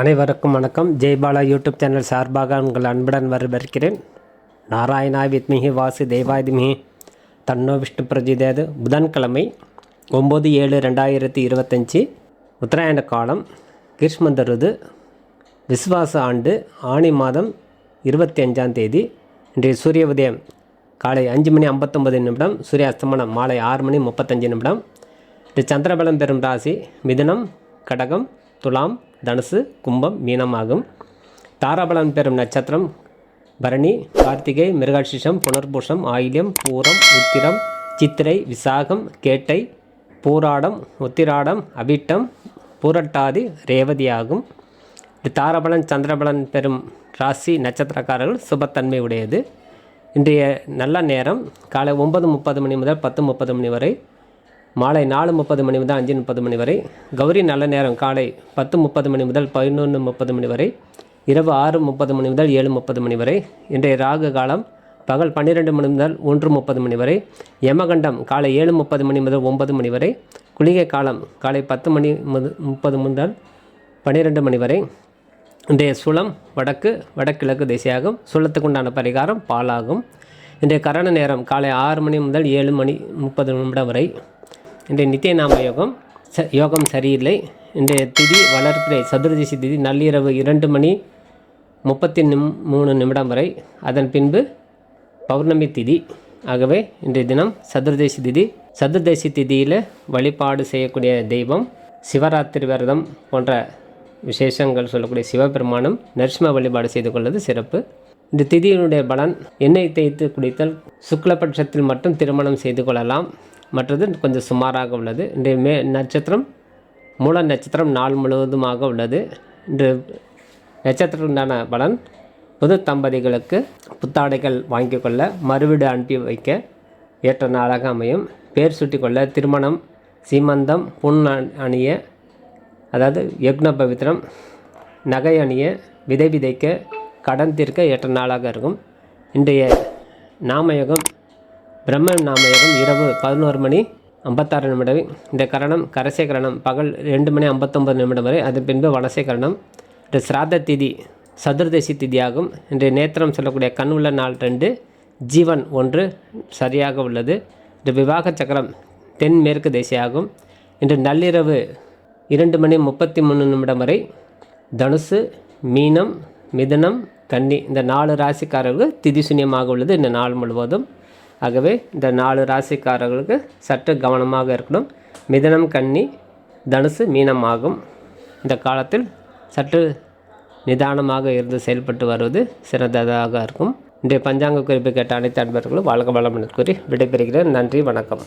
அனைவருக்கும் வணக்கம். Jaibala YouTube channel சார்பாக உங்கள் அன்புடன் வரவேற்கிறேன். நாராயணா வித்மிகி வாசு தேவாதிமிகி தன்னோ விஷ்ணு பிரஜிதேது புதன்கிழமை ஒம்பது ஏழு ரெண்டாயிரத்தி இருபத்தஞ்சி உத்தராயண காலம் கிருஷ்மந்தருது விஸ்வாச ஆண்டு ஆணி மாதம் இருபத்தி அஞ்சாம் தேதி இன்றைய சூரிய உதயம் காலை அஞ்சு மணி ஐம்பத்தொம்பது நிமிடம் சூரிய அஸ்தமனம் மாலை ஆறு மணி முப்பத்தஞ்சு நிமிடம். இது சந்திரபலம் பெறும் ராசி மிதுனம் கடகம் துலாம் தனுசு கும்பம் மீனம் ஆகும். தாராபலன் பெறும் நட்சத்திரம் பரணி கார்த்திகை மிருகசிஷம் புனர்பூஷம் ஆயில்யம் பூரம் உத்திரம் சித்திரை விசாகம் கேட்டை பூராடம் உத்திராடம் அவிட்டம் பூரட்டாதி ரேவதி ஆகும். இது தாரபலன் சந்திரபலன் பெறும் ராசி நட்சத்திரக்காரர்கள் சுபத்தன்மை உடையது. இன்றைய நல்ல நேரம் காலை ஒன்பது முப்பது மணி முதல் பத்து முப்பது மணி வரை மாலை நாலு முப்பது மணி முதல் அஞ்சு முப்பது மணி வரை கௌரி நல்ல நேரம் காலை பத்து முப்பது மணி முதல் பதினொன்று முப்பது மணி வரை இரவு ஆறு முப்பது மணி முதல் ஏழு முப்பது மணி வரை இன்றைய ராகு காலம் பகல் பன்னிரெண்டு மணி முதல் ஒன்று முப்பது மணி வரை யமகண்டம் காலை ஏழு முப்பது மணி முதல் ஒன்பது மணி வரை குளிகை காலம் காலை பத்து மணி முது முப்பது முதல் பன்னிரெண்டு மணி வரை இன்றைய சுளம் வடக்கு வடகிழக்கு திசையாகும் சுளத்துக்குண்டான பரிகாரம் பாலாகும். இன்றைய கரண நேரம் காலை ஆறு மணி முதல் ஏழு மணி முப்பது நிமிடம் வரை இன்றைய நித்தியநாம யோகம் ச யோகம் சரியில்லை. இன்றைய திதி வளர்ப்பிறை சதுர்தசி திதி நள்ளிரவு இரண்டு மணி முப்பத்தி நிம் மூணு நிமிடம் வரை. அதன் பின்பு பௌர்ணமி திதி. ஆகவே இன்றைய தினம் சதுர்தசி திதி. சதுர்தசி திதியில் வழிபாடு செய்யக்கூடிய தெய்வம் சிவராத்திரி விரதம் போன்ற விசேஷங்கள் சொல்லக்கூடிய சிவபெருமானும் நரசிம்ம வழிபாடு செய்து கொள்வது சிறப்பு. இந்த திதியினுடைய பலன் எண்ணெய் தேய்த்து குடித்தல் சுக்லபட்சத்தில் மட்டும் திருமணம் செய்து கொள்ளலாம். மற்றது கொஞ்சம் சுமாராக உள்ளது. இன்றைய மே நட்சத்திரம் மூல நட்சத்திரம் நாள் முழுவதுமாக உள்ளது. இன்று நட்சத்திரத்துண்டான பலன் புது தம்பதிகளுக்கு புத்தாடைகள் வாங்கி கொள்ள மறுவீடு அனுப்பி வைக்க ஏற்ற நாளாக அமையும். பேர் சுட்டி கொள்ள திருமணம் சீமந்தம் புண் அணிய அதாவது யக்ன பவித்திரம் நகை அணிய விதை விதைக்க கடன் தீர்க்க ஏற்ற நாளாக இருக்கும். இன்றைய நாமயகம் பிரம்ம நாமயோகம் இரவு பதினோரு மணி ஐம்பத்தாறு நிமிடம் இந்த கரணம் கரசே கரணம். பகல் ரெண்டு மணி ஐம்பத்தொம்பது நிமிடம் வரை. அதன் பின்பு வனசே கரணம். இந்த சிராத திதி சதுர்தசி திதியாகும். இன்றைய நேத்திரம் சொல்லக்கூடிய கண் உள்ள நாள் ரெண்டு ஜீவன் ஒன்று சரியாக உள்ளது. இந்த விவாக சக்கரம் தென்மேற்கு திசையாகும். இன்று நள்ளிரவு இரண்டு மணி முப்பத்தி மூணு நிமிடம் வரை. தனுசு மீனம் மிதனம் கன்னி இந்த நாலு ராசிக்காரர்கள் திதி சுனியமாக உள்ளது. இந்த நாள் முழுவதும் ஆகவே இந்த நாலு ராசிக்காரர்களுக்கு சற்று கவனமாக இருக்கணும். மிதனம் கன்னி தனுசு மீனமாகும் இந்த காலத்தில் சற்று நிதானமாக இருந்து செயல்பட்டு வருவது சிறந்ததாக இருக்கும். இன்றைய பஞ்சாங்க குறிப்பு கேட்ட அனைத்து அன்பர்களும் வாழ்க வளம் கூறி விடைபெறுகிறேன். நன்றி வணக்கம்.